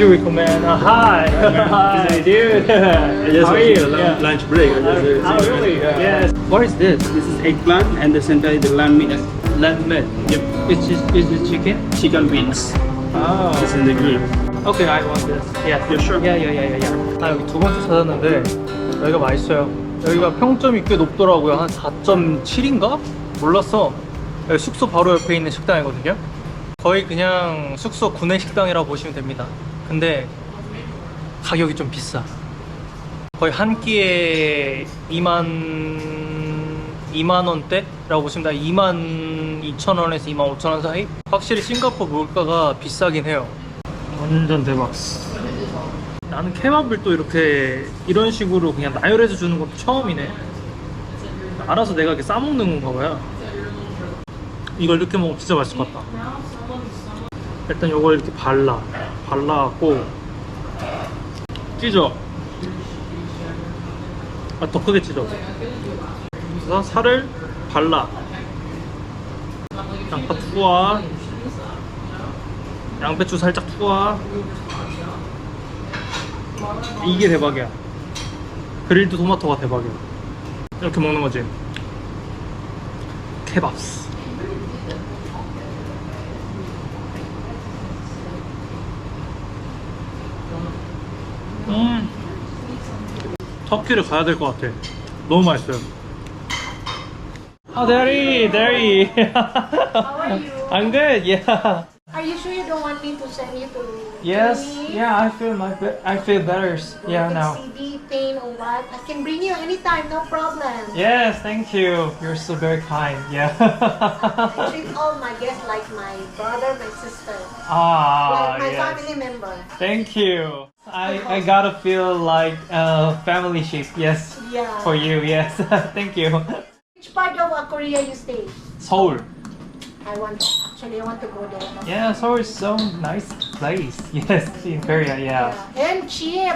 would you recommend? Uh, hi. hi, dude. I just How are you? Yeah. lun- lunch break. I just, uh, Oh, really? Yes. What is this? This is eggplant and the center is the lamb meat. Lamb meat. Yep. Is this, is this chicken? Chicken wings. Oh. It's in the grill. Okay, I want this. Yeah. Yeah, sure. Yeah, yeah, yeah, yeah, yeah. 아, 여기 두 번째 찾았는데 여기가 맛있어요. 여기가 평점이 꽤 높더라고요. 한 4.7인가? 몰랐어. 여기 숙소 바로 옆에 있는 식당이거든요. 거의 그냥 숙소 구내 식당이라고 보시면 됩니다. 근데 가격이 좀 비싸. 거의 한 끼에 2만 2만 원대라고 보시면 돼. 2만 2천 원에서 2만 5천 원 사이. 확실히 싱가포르 물가가 비싸긴 해요. 완전 대박. 나는 케밥을 또 이렇게 이런 식으로 그냥 나열해서 주는 것도 처음이네. 알아서 내가 이렇게 싸먹는 건가 봐요. 이걸 이렇게 먹으면 진짜 맛있을 것 같다. 일단 이걸 이렇게 발라. 발라갖고 찢어. 아, 더 크게 찢어. 그래서 살을 발라. 양파 투하. 양배추 살짝 투하. 이게 대박이야. 그릴드 토마토가 대박이야. 이렇게 먹는 거지. 케밥스. 음. 터키를 가야 될 것 같아. 너무 맛있어요. 아, 대리, 대리. How are you? I'm good. Yeah. Are you sure you don't want me to send you to Yes. clinic? Yeah, I feel my be- I feel better. Yeah, With now. CD pain or what? I can bring you anytime, no problem. Yes, thank you. You're so very kind. Yeah. I treat all my guests like my brother, my sister, ah, like my yes. family member. Thank you. I I gotta feel like a family ship. Yes. Yeah. For you. Yes. thank you. Which part of uh, Korea you stay? Seoul. I want actually I want to go there. Yeah, Seoul is so nice place. Yes, in Korea. Yeah. And cheap.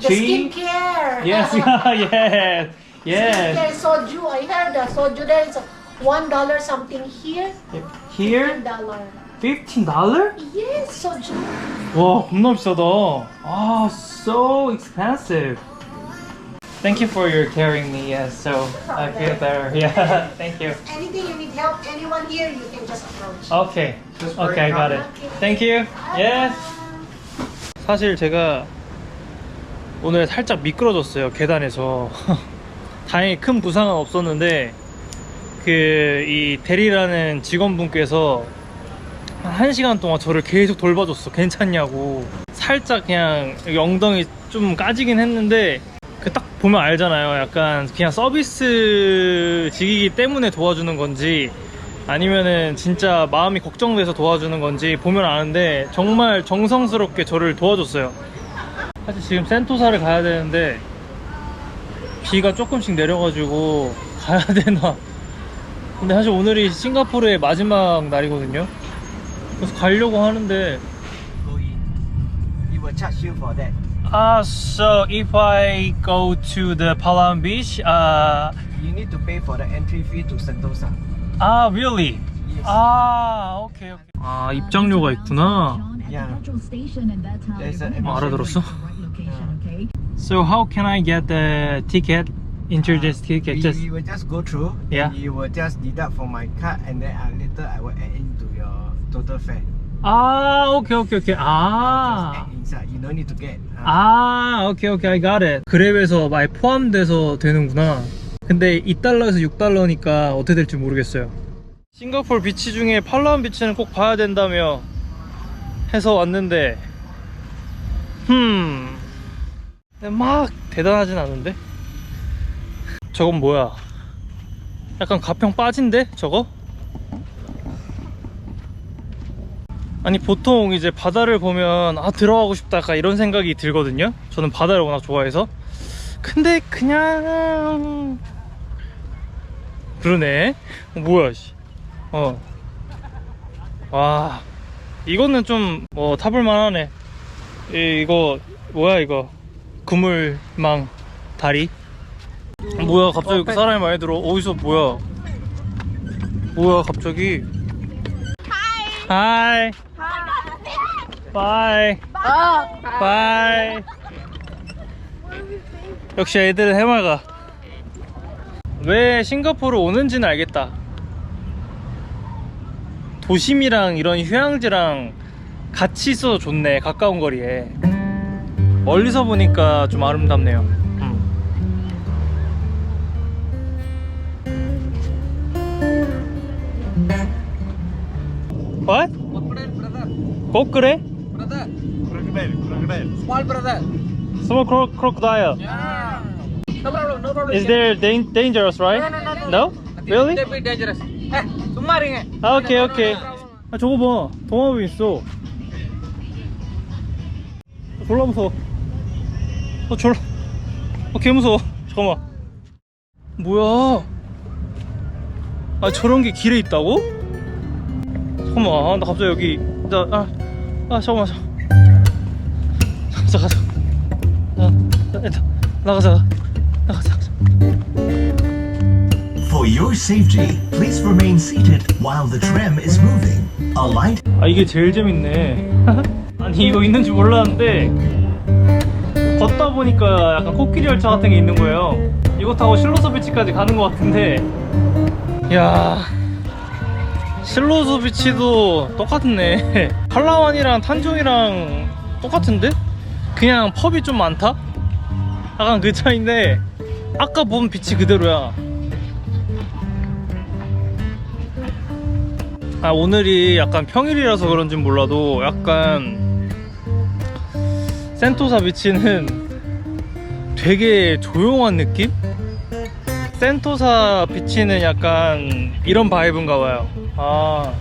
The Cheap? skincare. Yes. yes. yes. Skincare soju. I heard the soju there is one dollar something here. Here, One dollar. Fifteen dollar? Yes, soju. 와 겁나 비싸다 아 so expensive Thank you for your carrying me yes so I feel better yeah thank you Anything you need help, anyone here, you can just approach. Okay okay I got it Thank you yes 사실 제가 오늘 살짝 미끄러졌어요 계단에서 다행히 큰 부상은 없었는데 그 이 대리라는 직원분께서 한 1시간 동안 저를 계속 돌봐줬어. 괜찮냐고. 살짝 그냥 엉덩이 좀 까지긴 했는데 그 딱 보면 알잖아요. 약간 그냥 서비스 직이기 때문에 도와주는 건지 아니면은 진짜 마음이 걱정돼서 도와주는 건지 보면 아는데 정말 정성스럽게 저를 도와줬어요. 사실 지금 센토사를 가야 되는데 비가 조금씩 내려가지고 가야 되나. 근데 사실 오늘이 싱가포르의 마지막 날이거든요. 그래서 가려고 하는데 go in. It will charge you for that. Ah, so if I go to the Palam Beach, uh, You need to pay for the entry fee to Sentosa. ah, really? Yes. 아, 오케이, 오케이. 아, 입장료가 있구나. Yeah. There's a- 어, 알아들었어? So how can I get the ticket? Into this ticket? We, Just we will just go through. Yeah. And you will just deduct from my card, and then uh, later I will add into your total fare. 아, 오케이, 오케이, 오케이. Just 아, add inside. You don't need to get. 아, 오케이, 오케이, I got it. 그랩에서 많이 포함돼서 되는구나. 근데 2달러에서 6달러니까 어떻게 될지 모르겠어요. 싱가포르 비치 중에 팔라완 비치는 꼭 봐야 된다며 해서 왔는데, 흠, 막 대단하진 않은데? 저건 뭐야? 약간 가평 빠진데? 저거? 아니 보통 이제 바다를 보면 아 들어가고 싶다 약간 이런 생각이 들거든요. 저는 바다를 워낙 좋아해서. 근데 그냥 그러네. 어, 뭐야 씨. 어. 와 이거는 좀 뭐 타볼만 하네. 이, 이거 뭐야 이거? 그물망 다리? 뭐야 갑자기 이렇게 사람이 많이 들어. 어디서 뭐야? 뭐야 갑자기? 하이 바이 바이. 역시 애들은 해맑아. 왜 싱가포르 오는지는 알겠다. 도심이랑 이런 휴양지랑 같이 있어서 좋네. 가까운 거리에. 멀리서 보니까 좀 아름답네요. 음. What? Crocodile, crocodile. small brother. Small cro crocodile. Yeah. No problem, no problem. Is there da dangerous, right? No, no, no. No? no? Really? They be dangerous. Eh, 숨마링해. 아, 오케이, 오케이. 아, 저거 봐. 동화비 있어. 졸라 무서워. 어, 졸라. 어, 개 무서워. 잠깐만. 뭐야? 아, 저런 게 길에 있다고? 잠깐만, 나 갑자기 여기. 나, 아, 아, 잠깐만, 잠깐만. 가자, 가자. 나, 나, 일단, 나가자. 나가자. 나가자. For your safety, please remain seated while the tram is moving. A light 아 이게 제일 재밌네 아니 이거 있는지 몰랐는데 걷다 보니까 약간 코끼리 열차 같은 게 있는 거예요 이거 타고 실로서 비치까지 가는 것 같은데 야 실로서 비치도 똑같네 팔라완이랑 탄종이랑 똑같은데? 그냥 펍이 좀 많다? 약간 그 차인데 아까 본 비치 그대로야 아 오늘이 약간 평일이라서 그런지 몰라도 약간 센토사 비치는 되게 조용한 느낌? 센토사 비치는 약간 이런 바이브인가 봐요 아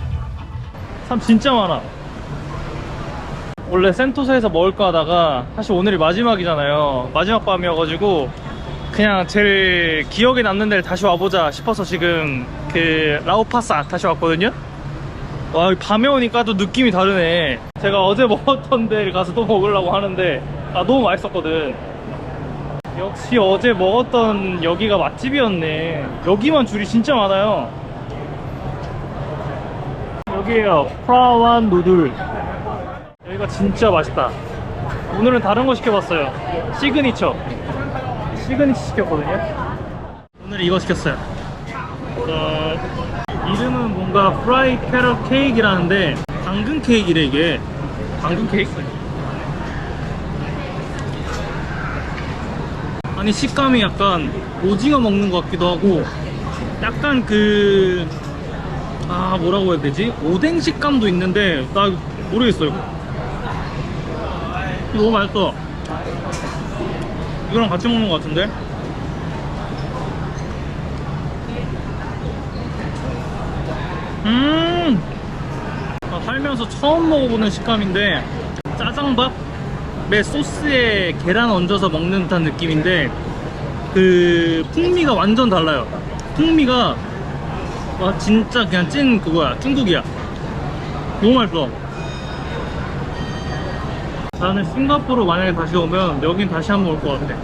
사람 진짜 많아 원래 센토사에서 먹을까 하다가 사실 오늘이 마지막이잖아요. 마지막 밤이어가지고 그냥 제일 기억에 남는 데를 다시 와보자 싶어서 지금 그 라오파사 다시 왔거든요? 와 밤에 오니까 또 느낌이 다르네. 제가 어제 먹었던 데를 가서 또 먹으려고 하는데 아 너무 맛있었거든. 역시 어제 먹었던 여기가 맛집이었네. 여기만 줄이 진짜 많아요. 여기에요 프라완 누들 여기가 진짜 맛있다. 오늘은 다른 거 시켜봤어요. 시그니처. 시그니처 시켰거든요. 오늘 이거 시켰어요. 어, 이름은 뭔가 프라이 캐럿 케이크라는데 당근 케이크래 이게. 당근 케이크? 아니 식감이 약간 오징어 먹는 것 같기도 하고 약간 그... 아 뭐라고 해야 되지? 오뎅 식감도 있는데 나 모르겠어요. 이거 너무 맛있어. 이거랑 같이 먹는 것 같은데? 음! 아, 살면서 처음 먹어보는 식감인데 짜장밥에 소스에 계란 얹어서 먹는 듯한 느낌인데 그 풍미가 완전 달라요. 풍미가 와 진짜 그냥 찐 그거야. 중국이야. 너무 맛있어 나는 싱가포르 만약에 다시 오면 여긴 다시 한번 올 것 같아.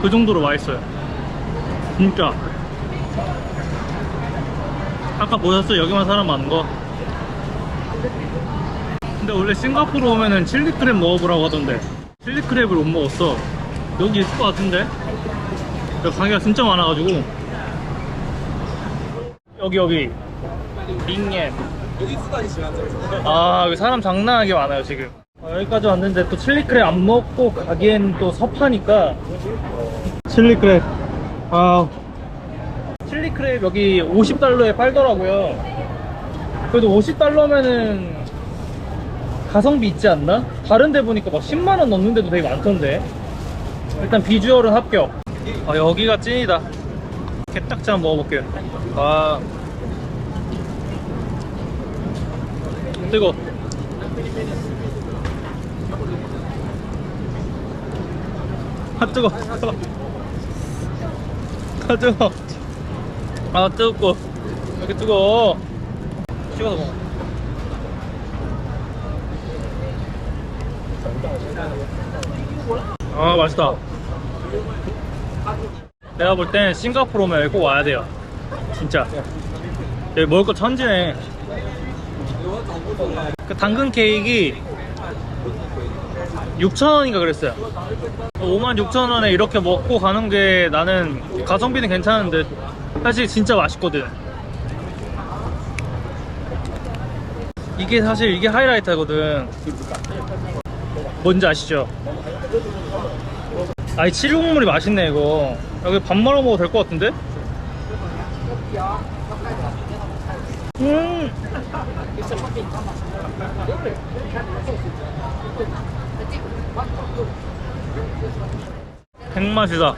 그 정도로 맛있어요. 진짜. 아까 보셨어? 여기만 사람 많은 거? 근데 원래 싱가포르 오면은 칠리크랩 먹어보라고 하던데. 칠리크랩을 못 먹었어. 여기 있을 것 같은데? 여기 가게가 진짜 많아가지고. 여기 여기. 링엠 아 여기 사람 장난하게 많아요 지금 아, 여기까지 왔는데 또 칠리크랩 안 먹고 가기엔 또 섭하니까 칠리크랩 아 칠리크랩 여기 50달러에 팔더라고요. 그래도 50달러면은 가성비 있지 않나? 다른 데 보니까 막 10만원 넘는 데도 되게 많던데. 일단 비주얼은 합격. 아, 여기가 찐이다. 개딱지 한번 먹어볼게요. 아. 뜨거. 아, 뜨거. 아, 뜨거. 아 뜨겁고. 이렇게 뜨거워. 식어서 먹어 아 맛있다. 내가 볼 땐 싱가포르 오면 꼭 와야 돼요. 진짜. 여기 먹을 거 천지네. 그 당근 케이크 6,000원인가 그랬어요. 56,000원에 이렇게 먹고 가는 게 나는 가성비는 괜찮은데 사실 진짜 맛있거든. 이게 사실 이게 하이라이트거든. 뭔지 아시죠? 아이 칠국물이 맛있네 이거. 여기 밥 말아 먹어도 될 것 같은데? 음 백맛이다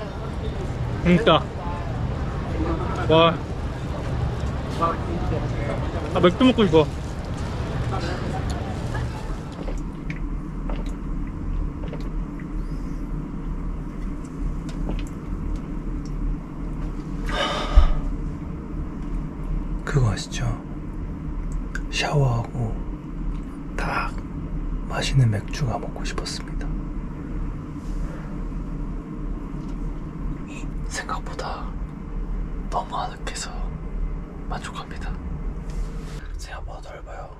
진짜 와 아, 맥주 먹고 싶어 그거 아시죠? 샤워하고 딱 맛있는 맥주가 먹고 싶었습니다. 만족합니다. 제가 뭐 넓어요?